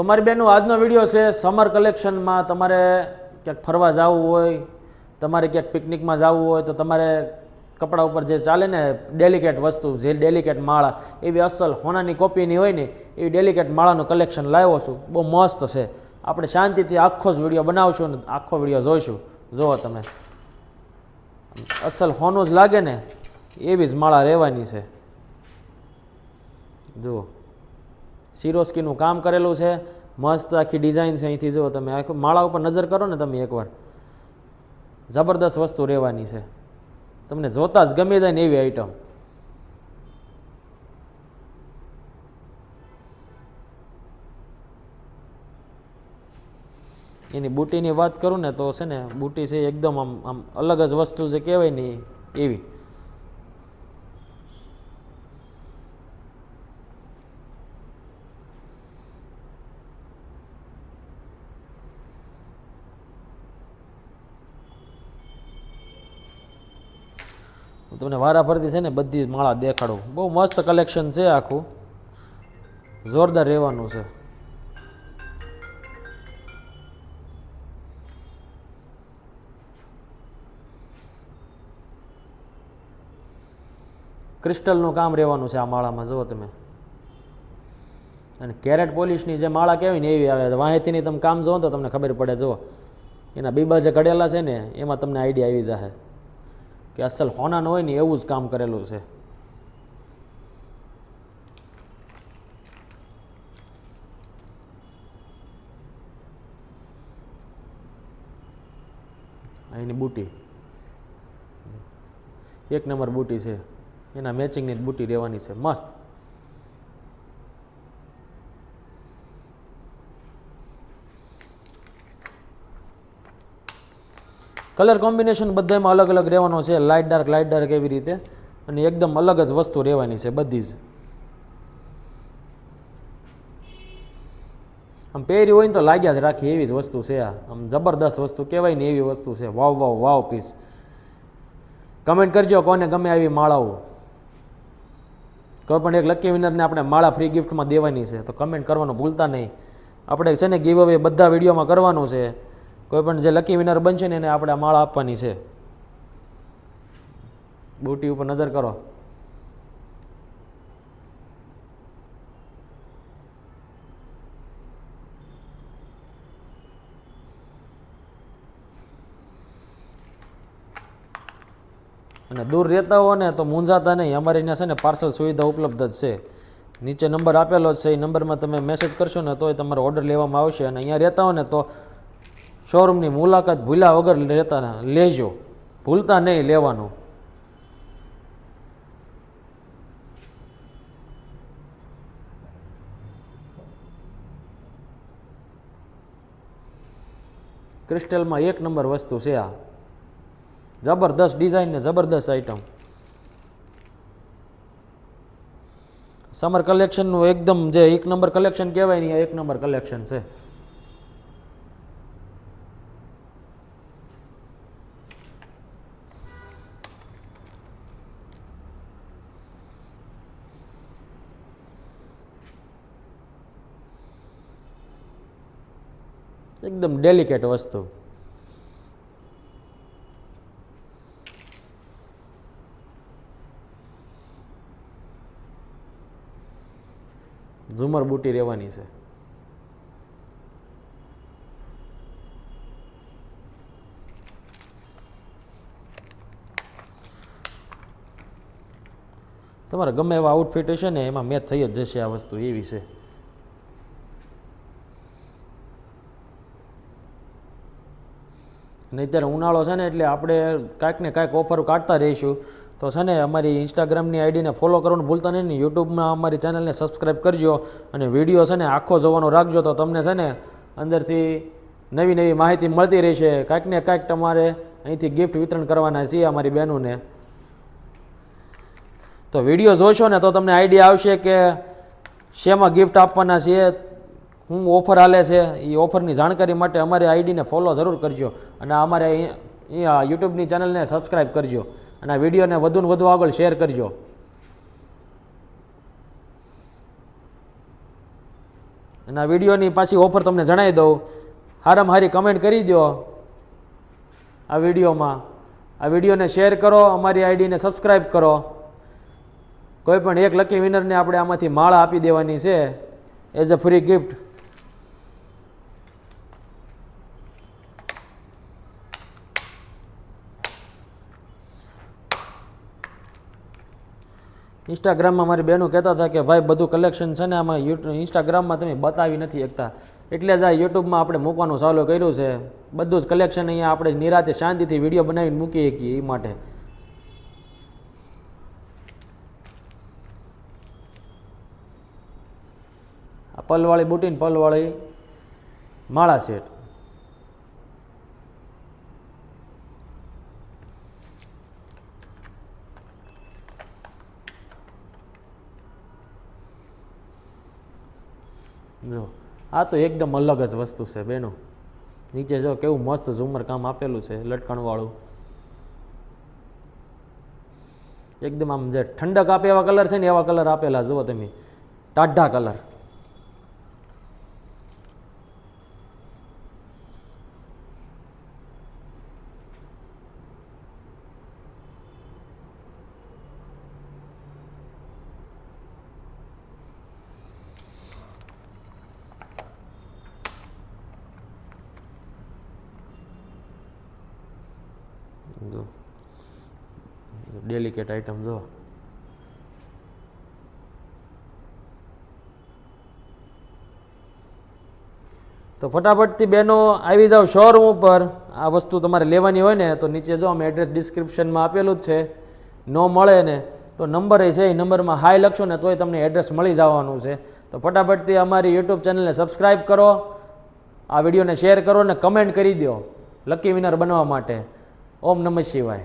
તો મારી બેનનો આજનો વીડિયો છે સમર કલેક્શનમાં તમારે ક્યાંક ફરવા જવું હોય, તમારે ક્યાંક પિકનિકમાં જવું હોય, તો તમારે કપડા ઉપર જે ચાલે ને ડેલિકેટ વસ્તુ, જે ડેલિકેટ માળા, એવી અસલ હોનાની કોપીની હોય ને, એવી ડેલિકેટ માળાનું કલેક્શન લાવ્યો છું. બહુ મસ્ત છે. આપણે શાંતિથી આખો જ વીડિયો બનાવશું ને આખો વીડિયો જોઈશું. જુઓ તમે. અસલ હોનું જ લાગે ને, એવી જ માળા રહેવાની છે. જુઓ. સિરોસ્કીનું કામ કરેલું છે. મસ્ત આખી ડિઝાઇન છે અહીંથી જુઓ તમે આખું માળા ઉપર નજર કરો ને તમે એકવાર. જબરદસ્ત વસ્તુ રહેવાની છે. તમને જોતા જ ગમી જાય ને એવી આઈટમ એની બુટીની વાત કરું ને તો છે ને બુટી છે એકદમ આમ આમ અલગ જ વસ્તુ જે કહેવાય ને એવી. તમને વારાફરતી છે ને બધી માળા દેખાડું. બહુ મસ્ત કલેક્શન છે આખું. જોરદાર રહેવાનું છે. ક્રિસ્ટલનું કામ રહેવાનું છે આ માળામાં, જુઓ તમે. અને કેરેટ પોલિશની જે માળા કહેવાય ને એવી આવે. વાંહેથીની તમે કામ જુઓ તો તમને ખબર પડે, જુઓ. એના બીબા જે ઘડેલા છે ને, એમાં તમને આઈડિયા આવી જશે કે અસલ હોનાનું હોય ને એવું જ કામ કરેલું છે. એની બુટી. એક નંબર બુટી છે. એના મેચિંગની જ બુટી રહેવાની છે. મસ્ત. કલર કોમ્બિનેશન બધામાં અલગ અલગ રહેવાનો છે. લાઇટ ડાર્ક લાઇટ ડાર્ક એવી રીતે. અને એકદમ અલગ જ વસ્તુ રહેવાની છે બધી જ. આમ પહેરી હોય ને તો લાગ્યા જ રાખી એવી જ વસ્તુ છે આ. આમ જબરદસ્ત વસ્તુ કહેવાય ને એવી વસ્તુ છે. વાવ વાવ વાવ પીસ કમેન્ટ કરજો કોને ગમે આવી માળાઓ. કોઈ પણ એક લકી વિનરને આપણે માળા ફ્રી ગિફ્ટમાં દેવાની છે. તો કમેન્ટ કરવાનું ભૂલતા નહીં. આપણે છે ને ગીવ અવે બધા વિડીયોમાં કરવાનું છે. કોઈ પણ જે લકી વિનર બનશે ને એને આપણે આ માળા આપવાની છે. બુટી ઉપર નજર કરો. અને દૂર રહેતા હો ને તો મૂંઝાતા નહીં. અમારે અહીંયા છે ને પાર્સલ સુવિધા ઉપલબ્ધ જ છે. નીચે નંબર આપેલો છે. એ નંબરમાં તમે મેસેજ કરશો ને તોય તમારો ઓર્ડર લેવામાં આવશે. અને અહીંયા રહેતા હો ને તો શોરૂમની મુલાકાત ભૂલ્યા વગર લેતા લેજો. ભૂલતા નહીં લેવાનું. ક્રિસ્ટલમાં એક નંબર વસ્તુ છે આ. જબરદસ્ત ડિઝાઇન ને જબરદસ્ત આઈટમ સમર કલેક્શનનું એકદમ જે એક નંબર કલેક્શન કહેવાય ને એક નંબર કલેક્શન છે. એકદમ ડેલિકેટ વસ્તુ. ઝુમર બુટી રહેવાની છે. તમારે ગમે એવા આઉટફિટ હશે ને, એમાં મેચ થઈ જ જશે આ વસ્તુ એવી છે. અને અત્યારે ઉનાળો છે ને એટલે આપણે કાંઈક ને કાંઈક ઓફર કાઢતા રહીશું. તો છે ને અમારી ઇન્સ્ટાગ્રામની આઈડીને ફોલો કરવાનું ભૂલતા નહીં ને યુટ્યુબમાં અમારી ચેનલને સબસ્ક્રાઈબ કરજો અને વીડિયો છે ને આખો જોવાનો રાખજો તો તમને છે ને અંદરથી નવી નવી માહિતી મળતી રહેશે. કાંઈક ને કાંઈક તમારે અહીંથી ગિફ્ટ વિતરણ કરવાના છીએ અમારી બહેનોને. તો વીડિયો જોશો ને તો તમને આઈડિયા આવશે કે શેમાં ગિફ્ટ આપવાના છીએ. હું ઓફર હાલે છે એ ઓફરની જાણકારી માટે અમારી આઈડીને ફોલો જરૂર કરજો અને અમારે અહીં- અહીંયા યુટ્યુબની ચેનલને સબસ્ક્રાઈબ કરજો અને આ વિડીયોને વધુ ને વધુ આગળ શેર કરજો. અને આ વિડીયોની પાછી ઓફર તમને જણાવી દઉં. હારામાં હારી કમેન્ટ કરી દો આ વિડીયોમાં. આ વિડીયોને શેર કરો, અમારી આઈડીને સબસ્ક્રાઈબ કરો. કોઈ પણ એક લકી વિનરને આપણે આમાંથી માળા આપી દેવાની છે. As a free gift. ઇન્સ્ટાગ્રામમાં મારી બહેનો કહેતા હતા કે, ભાઈ, બધું કલેક્શન છે ને આમાં યુટ્યુબ ઇન્સ્ટાગ્રામમાં તમે બતાવી નથી શકતા એટલે જ આ યુટ્યુબમાં આપણે મૂકવાનું ચાલુ કર્યું છે. બધું જ કલેક્શન અહીંયા આપણે નિરાતે શાંતિથી વીડિયો બનાવીને મૂકી શકીએ એ માટે. આ પલવાળી બુટીન પલવાળી માળા સેટ જો, આ તો એકદમ અલગ જ વસ્તુ છે બેનો. નીચે જો કેવું મસ્ત ઝુમર કામ આપેલું છે લટકણવાળું. એકદમ આમ જે ઠંડક આપે એવા કલર છે ને એવા કલર આપેલા, જુઓ તમે. ટાઢા કલર જો ડેલિકેટ આઈટમ જો. તો ફટાફટથી બહેનો આવી જાઓ શોરૂમ ઉપર. આ વસ્તુ તમારે લેવાની હોય ને, તો નીચે જો અમે એડ્રેસ ડિસ્ક્રિપ્શનમાં આપેલું જ છે. ન મળે ને, તો નંબર છે, એ નંબરમાં હાય લખશો ને, તોય તમને એડ્રેસ મળી જવાનું છે. તો ફટાફટથી અમારી યુટ્યુબ ચેનલને સબસ્ક્રાઈબ કરો. આ વિડીયોને શેર કરો ને કમેન્ટ કરી દો લકી વિનર બનવા માટે. ઓમ નમઃ શિવાય.